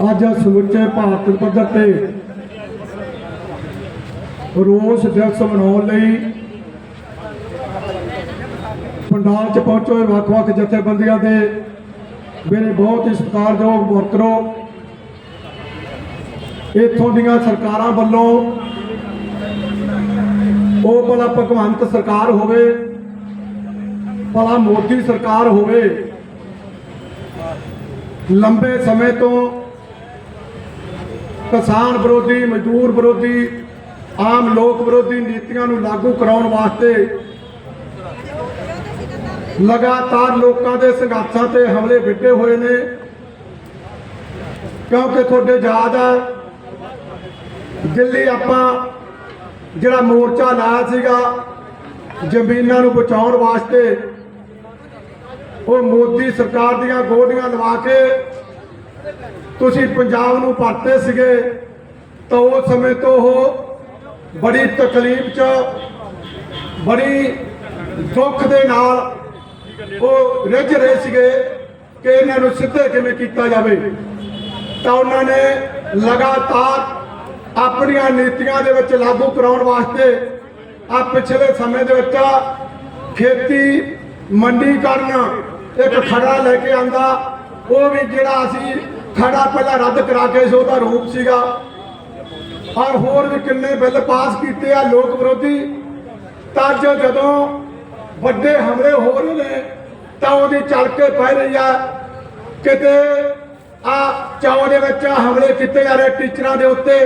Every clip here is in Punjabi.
ਅੱਜ ਸਮੁੱਚੇ ਭਾਰਤ ਪੱਧਰ ਤੇ ਰੋਸ ਦਿਵਸ ਮਨਾਉਣ ਲਈ ਪੰਡਾਲ ਚ ਪਹੁੰਚੇ ਹੋਏ ਵੱਖ-ਵੱਖ ਜਥੇਬੰਦੀਆਂ ਦੇ। ਮੇਰੇ ਬਹੁਤ ਹੀ ਸਤਿਕਾਰਯੋਗ ਵਰਕਰੋ, ਇੱਥੋਂ ਦੀਆਂ ਸਰਕਾਰਾਂ ਵੱਲੋਂ ਉਹ ਭਲਾ ਭਗਵੰਤ ਸਰਕਾਰ ਹੋਵੇ, ਭਲਾ ਮੋਦੀ ਸਰਕਾਰ ਹੋਵੇ, ਲੰਬੇ ਸਮੇਂ ਤੋਂ ਕਿਸਾਨ ਵਿਰੋਧੀ, ਮਜ਼ਦੂਰ ਵਿਰੋਧੀ, ਆਮ ਲੋਕ ਵਿਰੋਧੀ ਨੀਤੀਆਂ ਨੂੰ ਲਾਗੂ ਕਰਾਉਣ ਵਾਸਤੇ ਲਗਾਤਾਰ ਲੋਕਾਂ ਦੇ ਸੰਘਰਸ਼ਾਂ ਤੇ ਹਮਲੇ ਵਿੱਢੇ ਹੋਏ ਨੇ। ਕਿਉਂਕਿ ਤੁਹਾਡੇ ਯਾਦ ਆ, ਦਿੱਲੀ ਆਪਾਂ ਜਿਹੜਾ ਮੋਰਚਾ ਲਾਇਆ ਸੀਗਾ ਜ਼ਮੀਨਾਂ ਨੂੰ ਬਚਾਉਣ ਵਾਸਤੇ, ਉਹ ਮੋਦੀ ਸਰਕਾਰ ਦੀਆਂ ਗੋਡੀਆਂ ਲਵਾ ਕੇ ਤੁਸੀਂ ਪੰਜਾਬ ਨੂੰ ਭਰਤੇ ਸੀਗੇ, ਤਾਂ ਉਸ ਸਮੇਂ ਤੋਂ ਉਹ ਬੜੀ ਤਕਲੀਫ 'ਚ, ਬੜੀ ਦੁੱਖ ਦੇ ਨਾਲ ਉਹ ਰਿੱਝ ਰਹੇ ਸੀਗੇ ਕਿ ਇਹਨਾਂ ਨੂੰ ਸਿੱਧੇ ਕਿਵੇਂ ਕੀਤਾ ਜਾਵੇ। ਤਾਂ ਉਹਨਾਂ ਨੇ ਲਗਾਤਾਰ ਆਪਣੀਆਂ ਨੀਤੀਆਂ ਦੇ ਵਿੱਚ ਲਾਗੂ ਕਰਾਉਣ ਵਾਸਤੇ ਆ ਪਿਛਲੇ ਸਮੇਂ ਦੇ ਵਿੱਚ ਖੇਤੀ ਮੰਡੀਕਰਨ ਇੱਕ ਖੜਾ ਲੈ ਕੇ ਆਂਦਾ, ਉਹ ਵੀ ਜਿਹੜਾ ਅਸੀਂ ਖੜਾ ਪਹਿਲਾਂ ਰੱਦ ਕਰਾ ਕੇ ਸੀ, ਉਹਦਾ ਰੂਪ ਸੀਗਾ। ਔਰ ਹੋਰ ਵੀ ਕਿੰਨੇ ਬਿੱਲ ਪਾਸ ਕੀਤੇ ਆ ਲੋਕ ਵਿਰੋਧੀ। ਤਾਂ ਅੱਜ ਜਦੋਂ ਵੱਡੇ ਹਮਲੇ ਹੋ ਰਹੇ ਨੇ, ਤਾਂ ਉਹਦੀ ਚੱਲ ਕੇ ਪੈ ਰਹੀ ਆ। ਕਿਤੇ ਆ ਚਾਉ ਦੇ ਵਿੱਚ ਹਮਲੇ ਕੀਤੇ ਜਾ ਰਹੇ ਟੀਚਰਾਂ ਦੇ ਉੱਤੇ,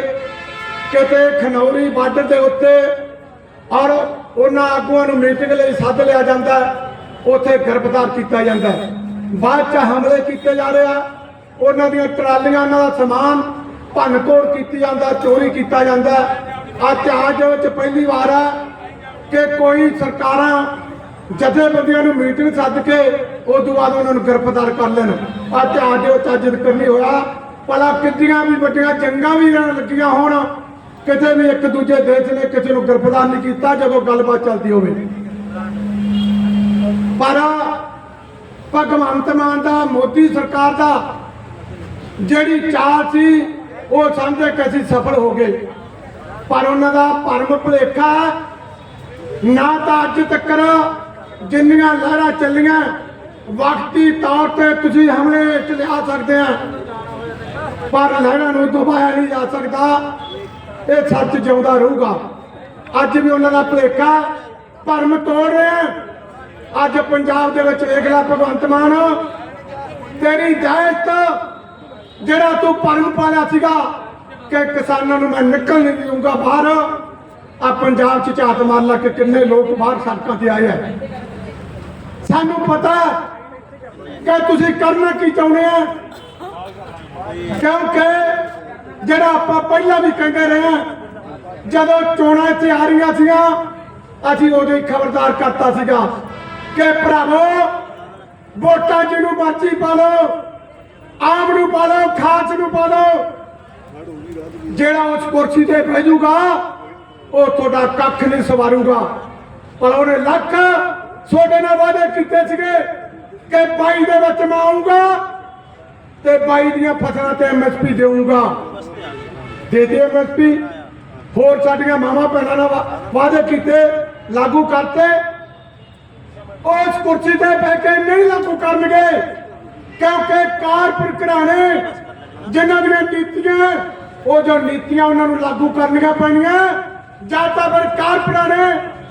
ਕਿਤੇ ਖਨੌਰੀ ਬਾਰਡਰ ਦੇ ਉੱਤੇ, ਔਰ ਉਹਨਾਂ ਆਗੂਆਂ ਨੂੰ ਮੀਟਿੰਗ ਲਈ ਸੱਦ ਲਿਆ ਜਾਂਦਾ, ਉੱਥੇ ਗ੍ਰਿਫਤਾਰ ਕੀਤਾ ਜਾਂਦਾ। ਬਾਅਦ ਚ ਹਮਲੇ ਕੀਤੇ ਜਾ ਰਹੇ ਆ। ਉਹਨਾਂ ਦੀਆਂ ਟਰਾਲੀਆਂ, ਉਹਨਾਂ ਦਾ ਸਮਾਨ ਭੰਨ ਤੋੜ ਕੀਤੀ ਜਾਂਦਾ, ਚੋਰੀ ਕੀਤਾ ਜਾਂਦਾ। ਆ ਚਾਰਜ ਵਿੱਚ ਪਹਿਲੀ ਵਾਰ ਆ ਕਿ ਕੋਈ ਸਰਕਾਰਾਂ ਜਥੇਬੰਦੀਆਂ ਨੂੰ ਮੀਟਿੰਗ ਸੱਦ ਕੇ ਉਸ ਤੋਂ ਬਾਅਦ ਉਹਨਾਂ ਨੂੰ ਗ੍ਰਿਫਤਾਰ ਕਰ ਲੈਣ। ਆ ਚਾਰਜ ਵਿੱਚ ਅੱਜ ਤੱਕ ਹੋਇਆ। ਭਲਾ ਕਿੰਨੀਆਂ ਵੀ ਵੱਡੀਆਂ ਜੰਗਾਂ ਵੀ ਲੱਗੀਆਂ ਹੋਣ, ਕਿਤੇ ਵੀ ਇੱਕ ਦੂਜੇ ਦੇਸ਼ ਨੇ ਕਿਸੇ ਨੂੰ ਗ੍ਰਿਫਤਾਰ ਨਹੀਂ ਕੀਤਾ, ਜਦੋਂ ਗੱਲਬਾਤ ਚੱਲਦੀ ਹੋਵੇ। ਪਰ ਭਗਵੰਤ ਮਾਨ ਦਾ, ਮੋਦੀ ਸਰਕਾਰ ਦਾ ਜਿਹੜੀ ਚਾਲ ਸੀ, ਉਹ ਸਮਝੇ ਕਿ ਅਸੀਂ ਸਫਲ ਹੋ ਗਏ। ਪਰ ਉਹਨਾਂ ਦਾ ਭਰਮ ਭੁਲੇਖਾ, ਨਾ ਤਾਂ ਅੱਜ ਤੱਕ ਜਿੰਨੀਆਂ ਲਹਿਰਾਂ ਚੱਲੀਆਂ, ਵਕਤੀ ਤੌਰ ਤੇ ਤੁਸੀਂ ਹਮਲੇ ਵਿੱਚ ਲਿਆ ਸਕਦੇ ਆ। ਪਰ ਲਹਿਰਾਂ ਨੂੰ ਦਬਾਇਆ ਨਹੀਂ ਜਾ ਸਕਦਾ। ਇਹ ਸੱਚ ਜਿਉਂਦਾ ਰਹੂਗਾ। ਅੱਜ ਵੀ ਉਹਨਾਂ ਦਾ ਭੁਲੇਖਾ, ਭਰਮ ਤੋੜ ਰਿਹਾ ਅੱਜ ਪੰਜਾਬ ਦੇ ਵਿੱਚ ਵੇਖ ਲੈ ਭਗਵੰਤ ਮਾਨ, ਤੇਰੀ ਦਾਇਤ ਜਿਹੜਾ ਤੂੰ ਭਰਮ ਪਾਲਿਆ ਸੀਗਾ ਕਿ ਕਿਸਾਨਾਂ ਨੂੰ ਮੈਂ ਨਿਕਲ ਨਹੀਂ ਦਊਂਗਾ ਬਾਹਰ ਆ ਪੰਜਾਬ ਚ ਝਾਤ ਮਾਰ ਲਾ ਕੇ ਕਿੰਨੇ ਲੋਕ ਬਾਹਰ ਸੜਕਾਂ ਤੇ ਆਏ ਆ। ਸਾਨੂੰ ਪਤਾ ਕਿ ਤੁਸੀਂ ਕਰਨਾ ਕੀ ਚਾਹੁੰਦੇ ਆ? ਕਿਉਂਕਿ ਜਿਹੜਾ ਆਪਾਂ ਪਹਿਲਾਂ ਵੀ ਕਹਿੰਦੇ ਰਹੇ ਹਾਂ, ਜਦੋਂ ਚੋਣਾਂ ਇੱਥੇ ਆ ਰਹੀਆਂ ਸੀਗੀਆਂ ਅਸੀਂ ਉਦੋਂ ਹੀ ਖਬਰਦਾਰ ਕਰਤਾ ਸੀਗਾ ਕਿ ਭਰਾਵੋ ਵੋਟਾਂ ਜਿਹਨੂੰ ਮਰਜ਼ੀ ਪਾ ਲਓ ਆਮ ਨੂੰ ਪਾ ਲਓ ਖਾਸ ਨੂੰ ਪਾ ਲਓ। ਜਿਹੜਾ ਉਸ ਕੁਰਸੀ ਤੇ ਬਹਿ ਜਾਊਗਾ, ਉਹ ਤੁਹਾਡਾ ਕੱਖ ਨਹੀਂ ਸਵਾਰੂਗਾ। ਪਰ ਉਹਨੇ ਲੱਖ ਤੁਹਾਡੇ ਨਾਲ ਵਾਅਦੇ ਕੀਤੇ ਸੀਗੇ ਕਿ 22 ਦੇ ਵਿੱਚ ਮੈਂ ਆਊਂਗਾ ਤੇ 22 ਦੀਆਂ ਫਸਲਾਂ ਤੇ ਐਮਐਸਪੀ ਦੇਊਂਗਾ। ਦੇ ਦੇ ਐਮਐਸਪੀ ਹੋਰ ਸਾਡੀਆਂ ਮਾਵਾਂ ਭੈਣਾਂ ਨਾਲ ਵਾਅਦੇ ਕੀਤੇ, ਲਾਗੂ ਕਰਤੇ। ਉਸ ਕੁਰਸੀ ਤੇ ਬਹਿ ਕੇ ਨਹੀਂ ਲਾਗੂ ਕਰਨਗੇ। ਕਿਉਂਕਿ ਕਾਰਪੋਰੇਟ ਘਰਾਣੇ ਜਿਨ੍ਹਾਂ ਦੀਆਂ ਨੀਤੀਆਂ, ਉਹ ਜੋ ਨੀਤੀਆਂ ਉਹਨਾਂ ਨੂੰ ਲਾਗੂ ਕਰਨੀਆਂ ਪੈਣੀਆਂ, ਜਾਂ ਤਾਂ ਫਿਰ ਕਾਰਪੋਰੇਟ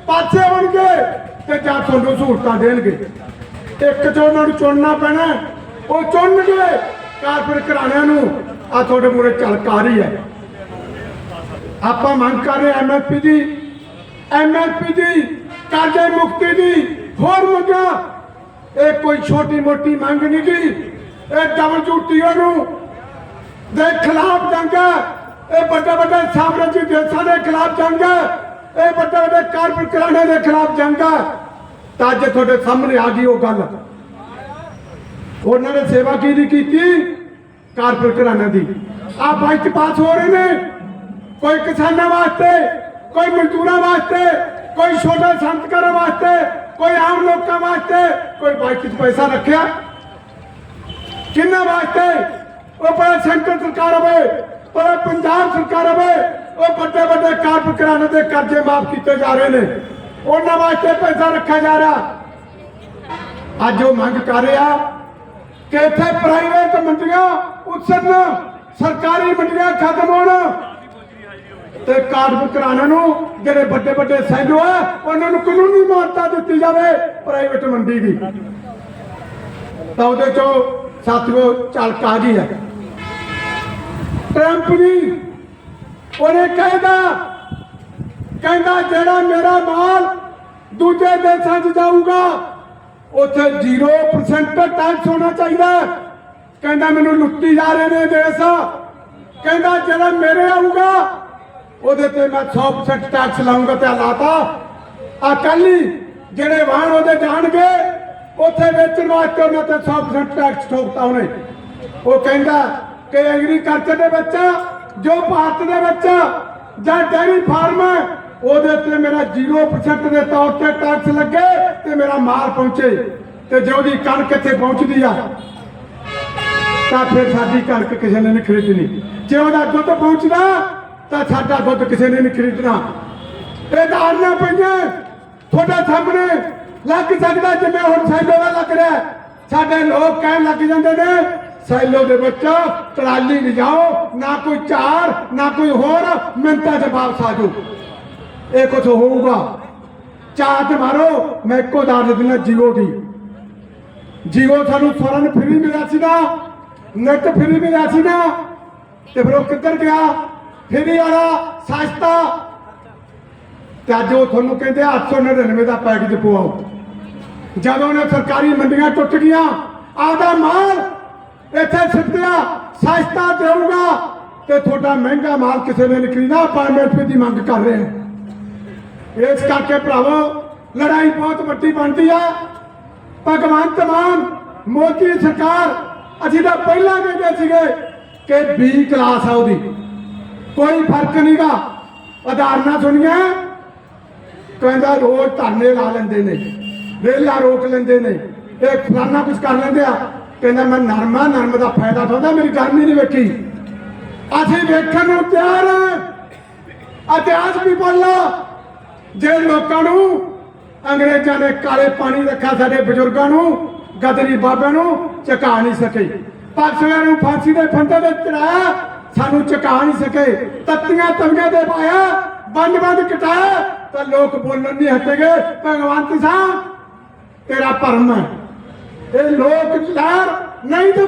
ਪਾਸੇ ਹੋਣਗੇ ਤੇ ਜਾਂ ਤੁਹਾਨੂੰ ਸਹੂਲਤਾਂ ਦੇਣਗੇ। ਇੱਕ ਜੋ ਉਹਨਾਂ ਨੂੰ ਚੁਣਨਾ ਪੈਣਾ, ਉਹ ਚੁਣਨਗੇ। ਕਾਰਪੋਰੇਟ ਘਰਾਣਿਆਂ ਨੂੰ ਆ ਤੁਹਾਡੇ ਮੂਰੇ ਰਹੀ ਹੈ। ਆਪਾਂ ਮੰਗ ਕਰ ਰਹੇ ਐਮਐਸਪੀ ਦੀ ਐਮਐਸਪੀ ਦੀ ਕਰਜ਼ੇ ਮੁਕਤੀ ਦੀ ਹੋਰ ਮੰਗਾਂ ਇਹ ਕੋਈ ਛੋਟੀ ਮੋਟੀ ਮੰਗ ਨਹੀਂ ਗੀ। ਇਹ ਡਬਲਯੂਟੀਓ ਨੂੰ ਦੇ ਖਿਲਾਫ ਜੰਗ ਹੈ। ਇਹ ਵੱਡੇ ਵੱਡੇ ਸਾਮਰਾਜੀ ਦੇਸ਼ਾਂ ਦੇ ਖਿਲਾਫ ਜੰਗ ਹੈ। ਇਹ ਵੱਡੇ ਵੱਡੇ ਕਾਰਪੋਰੇਟ ਘਰਾਣੇ ਦੇ ਖਿਲਾਫ ਜੰਗ ਹੈ। ਤਾਂ ਅੱਜ ਤੁਹਾਡੇ ਸਾਹਮਣੇ ਆ ਗਈ ਉਹ ਗੱਲ। ਉਹਨਾਂ ਨੇ ਸੇਵਾ ਕੀ ਦੀ ਕੀਤੀ? ਕਾਰਪੋਰੇਟ ਘਰਾਣਿਆਂ ਦੀ। ਆ ਬਾਈਕ ਪਾਸ ਹੋ ਰਹੇ ਨੇ। ਕੋਈ ਕਿਸਾਨਾਂ ਵਾਸਤੇ, ਕੋਈ ਮਜ਼ਦੂਰਾਂ ਵਾਸਤੇ, ਕੋਈ ਛੋਟੇ ਸੰਤਕਾਰਾਂ ਵਾਸਤੇ ਕੋਈ ਆਮ ਲੋਕਾਂ ਵਾਸਤੇ ਕੋਈ ਬਾਈਕ ਪੈਸਾ ਰੱਖਿਆ? ਕਿੰਨਾ ਵਾਸਤੇ? ਉਹ ਭਾਵੇਂ ਸੈਂਟਰ ਸਰਕਾਰ ਹੋਵੇ ਭਾਵੇਂ ਪੰਜਾਬ ਸਰਕਾਰ ਹੋਵੇ, ਉਹ ਵੱਡੇ ਵੱਡੇ ਕਾਰਪ ਦੇ ਕਰਜ਼ੇ ਮਾਫ ਕੀਤੇ ਜਾ ਰਹੇ ਨੇ। ਉਹਨਾਂ ਵਾਸਤੇ ਪੈਸਾ ਰੱਖਿਆ ਜਾ ਰਿਹਾ। ਅੱਜ ਉਹ ਮੰਗ ਕਰ ਰਿਹਾ ਕਿ ਇੱਥੇ ਪ੍ਰਾਈਵੇਟ ਮੰਡੀਆਂ ਉਤਸਨ, ਸਰਕਾਰੀ ਮੰਡੀਆਂ ਖਤਮ ਹੋਣ। ਤੇ ਕਾਰਪ ਘਰਾਣਿਆਂ ਨੂੰ ਜਿਹੜੇ ਵੱਡੇ ਵੱਡੇ ਸੈਲੋ ਆ, ਉਹਨਾਂ ਨੂੰ ਕਾਨੂੰਨੀ ਮਾਨਤਾ ਦਿੱਤੀ ਜਾਵੇ ਪ੍ਰਾਈਵੇਟ ਮੰਡੀ ਦੀ? ਤਾਂ ਉਹਦੇ ਚੋਂ ਸਾਥੀਓ ਝਲਕ ਆ ਗਈ ਹੈ। ਟਰੰਪ ਜੀ, ਉਹਨੇ ਕਹਿੰਦਾ ਕਹਿੰਦਾ ਜਿਹੜਾ ਮੇਰਾ ਮਾਲ ਦੂਜੇ ਦੇਸ਼ਾਂ 'ਚ ਜਾਊਗਾ, ਉੱਥੇ 0% ਟੈਕਸ ਹੋਣਾ ਚਾਹੀਦਾ ਕਹਿੰਦਾ ਮੈਨੂੰ ਲੁੱਟੀ ਜਾ ਰਹੇ ਨੇ ਦੇਸ਼। ਕਹਿੰਦਾ ਜਿਹੜਾ ਮੇਰੇ ਆਊਗਾ ਉਹਦੇ ਤੇ ਮੈਂ 100% ਟੈਕਸ ਲਾਉਂਗਾ ਤੇ ਲਾਤਾ। ਆ ਕੱਲੀ ਜਿਹੜੇ ਵਾਹਨ ਉਹਦੇ ਜਾਣਗੇ, ਉੱਥੇ ਵੇਚਣ ਵਾਸਤੇ ਉਹਨਾਂ ਤੇ 100% ਟੈਕਸ ਠੋਕਤਾ ਉਹਨੇ। ਉਹ ਕਹਿੰਦਾ ਕਿ ਐਗਰੀਕਲਚਰ ਦੇ ਵਿੱਚ, ਜੋ ਭਾਰਤ ਦੇ ਵਿੱਚ ਜਾਂ ਡੈਰੀ ਫਾਰਮ ਹੈ, ਉਹਦੇ ਤੇ ਮੇਰਾ 0% ਦੇ ਤੌਰ ਤੇ ਟੈਕਸ ਲੱਗੇ ਤੇ ਮੇਰਾ ਮਾਲ ਪਹੁੰਚੇ। ਤੇ ਜੇ ਉਹਦੀ ਕਣਕ ਇੱਥੇ ਪਹੁੰਚਦੀ ਆ, ਤਾਂ ਫਿਰ ਸਾਡੀ ਕਣਕ ਕਿਸੇ ਨੇ ਨਹੀਂ ਖਰੀਦਣੀ। ਜੇ ਉਹਦਾ ਦੁੱਧ ਪਹੁੰਚਦਾ ਤਾਂ ਸਾਡਾ ਦੁੱਧ ਕਿਸੇ ਨੇ ਨਹੀਂ ਖਰੀਦਣਾ। ਇਹ ਧਾਰਨਾ ਪਈਆਂ, ਤੁਹਾਡੇ ਸਾਹਮਣੇ ਲੱਗ ਸਕਦਾ ਜਿਵੇਂ ਹੁਣ ਸੈਲੋ ਦਾ ਲੱਗ ਰਿਹਾ। ਸਾਡੇ ਲੋਕ ਕਹਿਣ ਲੱਗ ਜਾਂਦੇ ਨੇ, ਸੈਲੋ ਦੇ ਵਿੱਚ ਟਰਾਲੀ ਲਿਜਾਓ, ਨਾ ਕੋਈ ਚਾਰ ਨਾ ਕੋਈ ਹੋਰ, ਮਿੰਟਾਂ 'ਚ ਵਾਪਸ ਆ ਜਾਓ। ਇਹ ਕੁਝ ਹੋਊਗਾ। ਚਾਰ ਤੇ ਮਾਰੋ, ਮੈਂ ਇੱਕੋ ਦਾਦ ਦਿਨਾ ਜੀਓ ਦੀ। ਜੀਓ ਸਾਨੂੰ ਸਵਰਨ ਫਰੀ ਮਿਲਿਆ ਸੀ ਨਾ ਨੈਟ ਫਰੀ ਮਿਲਿਆ ਸੀ ਨਾ, ਤੇ ਫਿਰ ਉਹ ਕਿੱਧਰ ਗਿਆ? ਫਰੀ ਵਾਲਾ ਸਸਤਾ। ਤੇ ਅੱਜ ਉਹ ਤੁਹਾਨੂੰ ਕਹਿੰਦੇ 899 ਦਾ ਪੈਕੇਜ ਪਵਾਓ। ਜਦੋਂ ਨੇ ਸਰਕਾਰੀ ਮੰਡੀਆਂ ਟੁੱਟ ਗਈਆਂ ਆਦਾ ਮਾਲ ਇੱਥੇ ਸਿੱਟਿਆ, ਸਸਤਾ ਦੇਊਗਾ। ਤੇ ਤੁਹਾਡਾ ਮਹਿੰਗਾ ਮਾਲ ਕਿਸੇ ਨੇ ਨਹੀਂ ਖਰੀਦਣਾ ਪਾਰਮੈਂਟ ਦੀ ਮੰਗ ਕਰ ਰਹੇ ਹਾਂ। ਇਸ ਕਰਕੇ ਭਰਾਵੋ, ਲੜਾਈ ਬਹੁਤ ਵੱਡੀ ਬਣਦੀ ਆ। ਭਗਵੰਤ ਮਾਨ, ਮੋਦੀ ਸਰਕਾਰ, ਅਸੀਂ ਤਾਂ ਪਹਿਲਾਂ ਕਹਿੰਦੇ ਸੀਗੇ ਕਿ ਬੀ ਕਲਾਸ ਆ ਉਹਦੀ। ਕੋਈ ਫ਼ਰਕ ਨਹੀਂਗਾ। ਉਦਾਹਰਨਾਂ ਸੁਣੀਆਂ? ਕਹਿੰਦਾ ਰੋਜ਼ ਧਰਨੇ ਲਾ ਲੈਂਦੇ ਨੇ ਰੇਲਾਂ ਰੋਕ ਲੈਂਦੇ ਨੇ। ਇਹ ਫਲਾਨਾ ਕੁਝ ਕਰ ਲੈਂਦੇ ਆ। ਕਹਿੰਦਾ ਮੈਂ ਨਰਮਾ, ਨਰਮ ਦਾ ਫਾਇਦਾ ਠਾਉਂਦਾ ਮੇਰੀ ਗਰਮੀ ਨਹੀਂ ਵੇਖੀ। ਅਸੀਂ ਵੇਖਣ ਨੂੰ ਤਿਆਰ ਇਤਿਹਾਸ ਵੀ ਬੋਲੋ ਜੇ ਲੋਕਾਂ ਨੂੰ, ਅੰਗਰੇਜ਼ਾਂ ਨੇ ਕਾਲੇ ਪਾਣੀ ਰੱਖਿਆ ਸਾਡੇ ਬਜ਼ੁਰਗਾਂ ਨੂੰ, ਗਦਰੀ ਬਾਬਿਆਂ ਨੂੰ ਚਕਾ ਨਹੀਂ ਸਕੇ। ਪਾਸਿਆਂ ਨੂੰ ਫਾਂਸੀ ਦੇ ਫੰਦੇ ਤੇ ਚੜਾਇਆ। ਸਾਨੂੰ ਝਕਾ ਨਹੀਂ ਸਕੇ। ਤੱਤੀਆਂ ਤਵੀਆਂ ਦੇ ਪਾਇਆ, ਬੰਦ ਬੰਦ ਕਟਾਇਆ ਤਾਂ ਲੋਕ ਬੋਲਣ ਨਹੀਂ ਹਟੇਗੇ। ਭਗਵੰਤ ਸਾਹਿਬ, ਤੇਰਾ ਭਰਮ ਹੈ। ਇਹ ਲੋਕ ਲਹਿਰ ਨਹੀਂ ਤੇ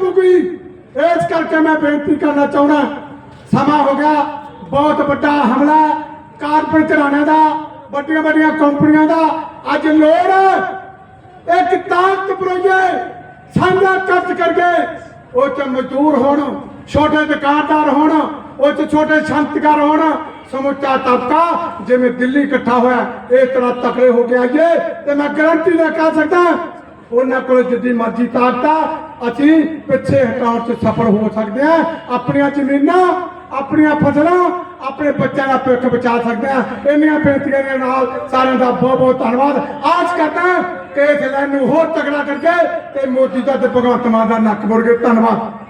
ਇਸ ਕਰਕੇ ਮੈਂ ਬੇਨਤੀ ਕਰਨਾ ਚਾਹੁੰਦਾ ਸਮਾਂ ਹੋ ਗਿਆ। ਬਹੁਤ ਵੱਡਾ ਹਮਲਾ। ਕਾਰਪੋਰੇਟ ਘਰਾਣਿਆਂ ਦਾ, ਵੱਡੀਆਂ ਵੱਡੀਆਂ ਕੰਪਨੀਆਂ ਦਾ। ਅੱਜ ਲੋੜ ਹੈ। ਇੱਕ ਤਾਕਤ ਪ੍ਰੋਜੈਕਟ ਸਾਂਝਾ ਕੱਟ ਕਰਕੇ ਉਹ ਚ ਮਜ਼ਦੂਰ ਹੋਣ, ਛੋਟੇ ਦੁਕਾਨਦਾਰ ਹੋਣ, ਉਹ ਚ ਛੋਟੇ ਸੰਤਕਾਰ ਹੋਣ, ਸਮੁੱਚਾ ਤਬਕਾ ਜਿਵੇਂ ਦਿੱਲੀ ਇਕੱਠਾ ਹੋਇਆ ਇਹ ਤਰ੍ਹਾਂ ਤਕੜੇ ਹੋ ਕੇ ਆਈਏ ਤੇ ਮੈਂ ਗਾਰੰਟੀ ਨਾਲ ਕਹਿ ਸਕਦਾ, ਉਹਨਾਂ ਕੋਲ ਜਿੱਦੀ ਮਰਜ਼ੀ ਤਾਕਤ, ਅਸੀਂ ਪਿੱਛੇ ਹਟਾਉਣ 'ਚ ਸਫਲ ਹੋ ਸਕਦੇ ਆ ਆਪਣੀਆਂ ਜ਼ਮੀਨਾਂ, ਆਪਣੀਆਂ ਫਸਲਾਂ, ਆਪਣੇ ਬੱਚਿਆਂ ਦਾ ਭਵਿੱਖ ਬਚਾ ਸਕਦੇ ਆ ਇੰਨੀਆਂ ਬੇਨਤੀਆਂ ਦੇ ਨਾਲ ਸਾਰਿਆਂ ਦਾ ਬਹੁਤ ਬਹੁਤ ਧੰਨਵਾਦ। ਆਸ ਕਰਦਾ ਇਸ ਲਾਈਨ ਨੂੰ ਹੋਰ ਤਗੜਾ ਕਰਕੇ ਤੇ ਮੋਦੀ ਦਾ ਤੇ ਭਗਵੰਤ ਮਾਨ ਦਾ ਨੱਕ ਮੁੜ ਕੇ ਧੰਨਵਾਦ।